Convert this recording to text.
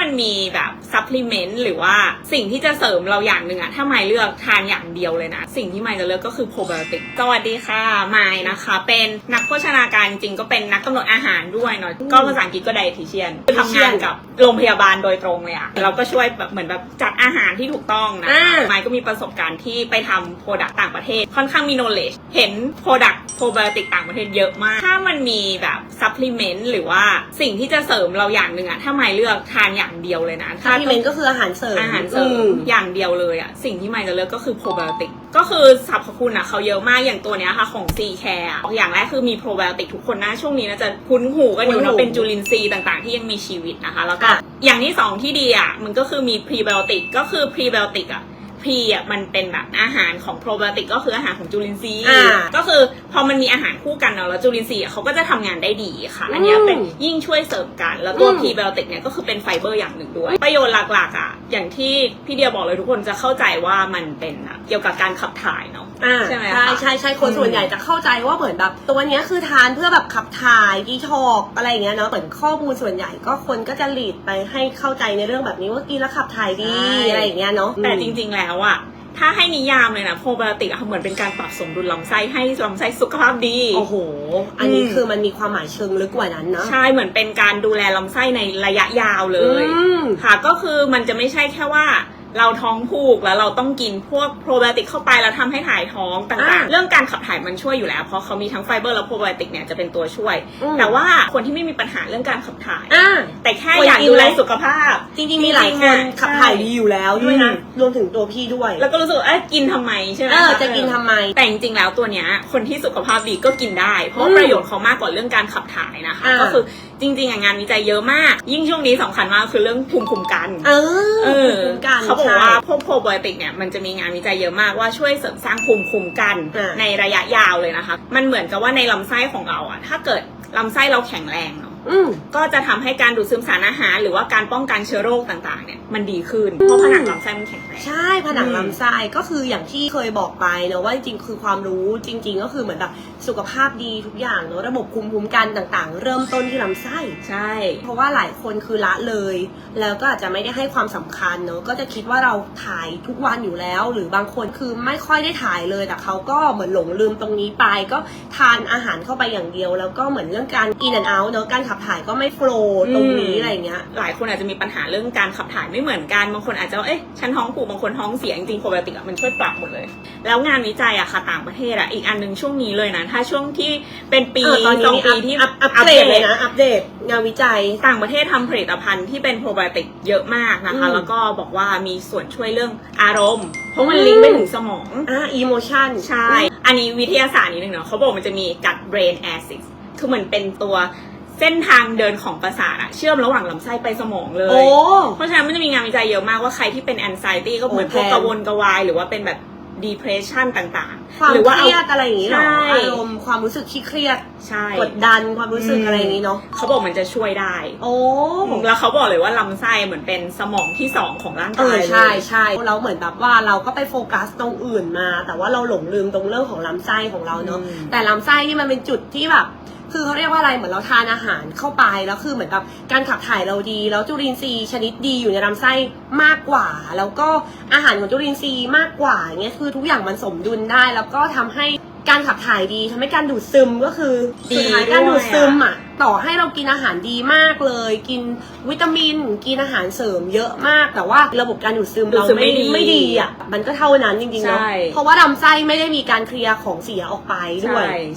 มันมีแบบซัพพลีเมนต์หรือว่าสิ่งที่จะเสริมเราอย่างหนึ่งอะถ้าไม่เลือกทานอย่างเดียวเลยนะ สิ่งที่ไม่จะเลือกก็คือโปรไบโอติกสวัสดีค่ะไม่นะคะ เป็นนักโภชนาการจริงก็เป็นนักกำหนดอาหารด้วยเนาะก็ภาษาอังกฤษก็ไดทิเชียนทำงานกับโรงพยาบาลโดยตรงเลยอะเราก็ช่วยแบบเหมือนแบบจัดอาหารที่ถูกต้องนะอ่าคะไมค์ก็มีประสบการณ์ที่ไปทำโปรดักต์ต่างประเทศ ค่อนข้างมี knowledge เห็นโปรดักต์โปรไบโอติกต่างประเทศเยอะมาก ถ้ามันมีแบบซัพพลีเมนต์หรือว่าสิ่งที่จะเสริมเราอย่างหนึ่งอะถ้าไม่เลือกทานอย่างเดียวเลยนะซัพพลีเมนต์ก็คืออาหารเสริมอาหารเสริมอย่างเดียวเลยอะสิ่งที่ไม่จะเลือกก็คือโปรไบโอติกก็คือสรรพคุณอะเขาเยอะมากอย่างตัวเนี้ยค่ะของ C Care อะอย่างแรกคือมีโปรไบโอติกทุกคนนะช่วงนี้น่าจะคุ้นหูกันอยู่คุ้นเนาะหูเป็นจุลินทรีย์ต่างๆ ที่ยังมีชีวิตนะคะ แล้วก็ค่ะอย่างที่สองที่ดีอะมันก็คือมีพรีไบโอติกก็คือพรีไบโอติกอะ พรีอะมันเป็นแบบอาหารของโปรไบโอติกก็คืออาหารของจุลินทรีย์อ่าก็คือพอมันมีอาหารคู่กันเนาะแล้วจุลินทรีย์อะเขาก็จะทำงานได้ดีค่ะ อันเนี้ยอืมเป็นยิ่งช่วยเสริมกัน แล้วตัวอืมพรีไบโอติกเนี่ยก็คือเป็นไฟเบอร์อย่างหนึ่งด้วย ประโยชน์หลักๆอะอย่างที่พี่เดียบอกเลยทุกคนจะเข้าใจว่ามันเป็นอะเกี่ยวกับการขับถ่ายเนาะ อ่าใช่ไหมคะใช่ใช่ใช่คนอืมส่วนใหญ่จะเข้าใจว่าเหมือนแบบ ตัวเนี้ยคือทานเพื่อแบบขับถ่ายดีท็อกอะไรอย่างเงี้ยเนาะเหมือนข้อมูลส่วนใหญ่ก็คนก็จะหลีดไปให้เข้าใจในเรื่องแบบนี้ว่ากินแล้วขับถ่ายดีอะไรอย่างเงี้ยเนาะ แต่จริงๆ แล้วอะถ้าให้นิยามเลยนะโปรไบโอติกอะเหมือนเป็นการปรับสมดุลลำไส้ให้ลำไส้สุขภาพดี โอ้โห อันนี้อืมคือมันมีความหมายเชิงลึกกว่านั้นเนาะใช่ เหมือนเป็นการดูแลลำไส้ในระยะยาวเลยอืมค่ะ ก็คือมันจะไม่ใช่แค่ว่า เราท้องผูกแล้วเราต้องกินพวกโปรไบโอติกเข้าไปแล้วทำให้ถ่ายท้องต่างอ่าๆเรื่องการขับถ่ายมันช่วยอยู่แล้ว เพราะเขามีทั้งไฟเบอร์และโปรไบโอติกเนี่ยจะเป็นตัวช่วย อืม แต่ว่าคนที่ไม่มีปัญหาเรื่องการขับถ่าย อ่า แต่แค่คนอยากกินดูแลแล้วสุขภาพ จริงๆ มีหลายจริงคๆนอะขับถ่ายใช่ดีอยู่แล้วด้วยนะ อืม รวมถึงตัวพี่ด้วย แล้วก็รู้สึกว่าเอ้ยกินทำไมใช่ไหมเออคจะกินทำไม แต่จริงๆแล้วตัวเนี้ยคนที่สุขภาพดีก็กินได้ เพราะว่าอืมประโยชน์เขามากกว่าเรื่องการขับถ่ายนะคะ อ่า ก็คือจริงๆอะงานวิจัยเยอะมาก ยิ่งช่วงนี้สำคัญมากคือเรื่องภูมิคุ้มกัน เออเออภูมิคุ้มกันเขาบอกใช่ว่าพวกโปรไบโอติกเนี่ยมันจะมีงานวิจัยเยอะมากว่าช่วยเสริมสร้างภูมิคุ้มกันอ่าในระยะยาวเลยนะคะ มันเหมือนกับว่าในลำไส้ของเราอะถ้าเกิดลำไส้เราแข็งแรงเนาะ อืมก็จะทำให้การดูดซึมสารอาหาร หรือว่าการป้องกันเชื้อโรคต่างๆ เนี่ยมันดีขึ้น เพราะผนังลำไส้มันแข็งแรง ใช่ ผนังอืมลำไส้ก็คืออย่างที่เคยบอกไปเนอะว่าจริงๆคือความรู้จริง ๆ ก็คือเหมือนแบบสุขภาพดีทุกอย่างเนอะระบบภูมิคุ้มกันต่างๆ เริ่มต้นที่ลำไส้ ใช่ เพราะว่าหลายคนคือละเลย แล้วก็อาจจะไม่ได้ให้ความสำคัญเนอะก็จะคิดว่าเราถ่ายทุกวันอยู่แล้ว หรือบางคนคือไม่ค่อยได้ถ่ายเลยแต่เขาก็เหมือนหลงลืมตรงนี้ไป ก็ทานอาหารเข้าไปอย่างเดียว แล้วก็เหมือนเรื่องการ in and out เนอะการขับถ่ายก็ไม่โฟล์ตรงนี้อะไรอย่างเงี้ย หลายคนอาจจะมีปัญหาเรื่องการขับถ่ายไม่เหมือนกัน บางคนอาจจะว่าเอ๊ะฉันท้องผูกบางคนท้องเสียจริงๆโปรไบโอติกอะมันช่วยปรับหมดเลย แล้วงานวิจัยอะค่ะต่างประเทศอะอีกอันหนึ่งช่วงนี้เลยนะ ถ้าช่วงที่เป็นปีเออตอนสนี้องนี่ปีที่อัพอัพอัปเดตเลยนะอัปเดตงานวิจัยต่างประเทศทำผลิตภัณฑ์ที่เป็นโปรไบโอติกเยอะมากนะคะอืมแล้วก็บอกว่ามีส่วนช่วยเรื่องอารมณ์ เพราะมันลิงก์ไปถึงสมองอ่า emotion ใช่ อันนี้วิทยาศาสตร์นิดนึงเนาะเขาบอกมันจะมีกัด brain axis คือเหมือนเป็นตัว เส้นทางเดินของประสาทอะเชื่อมระหว่างลำไส้ไปสมองเลย โอ้ เพราะฉะนั้นมันจะมีงานวิจัยเยอะมากว่าใครที่เป็น anxiety ก็เหมือนพวกโอ้แพงกระวนกระวาย หรือว่าเป็นแบบ depression ต่างความหรืว่าเครียดอะไรอย่างนี้เหรอใช่อารมณ์ความรู้สึกที่เครียดใช่กดดันความรู้สึกอะไรอย่างนี้เนาะเขาบอกมันจะช่วยได้ โอ้แล้วเขาบอกเลยว่าลำไส้เหมือนเป็นสมองที่สองของร่างายเอกอเลยใช่ใช่เราเหมือนแบบว่าเราก็ไปโฟกัสตรงอื่นมา แต่ว่าเราหลงลืมตรงเรื่องของลำไส้ของเราเนาะ อืม แต่ลำไส้นี่มันเป็นจุดที่แบบ คือเขาเรียกว่าอะไรเหมือนเราทานอาหารเข้าไปแล้วคือเหมือนแบบการขับถ่ายเราดี แล้วจุลินทรีย์ชนิดดีอยู่ในลำไส้มากกว่า แล้วก็อาหารของจุลินทรีย์มากกว่าอย่างเงี้ยคือทุกอย่างมันสมดุลได้ แล้วก็ทำให้การขับถ่ายดีทำให้การดูดซึมก็คือดีสุดท้ายด้วยการดูดซึมอะต่อให้เรากินอาหารดีมากเลย กินวิตามิน กินอาหารเสริมเยอะมาก แต่ว่าระบบการดูดซึมดูดเราซึมไม่ไม่ดีไม่ดีอะมันก็เท่านั้นจริงๆเนาะใช่เพราะว่าลำไส้ไม่ได้มีการเคลียร์ของเสียออกไปด้วยใช่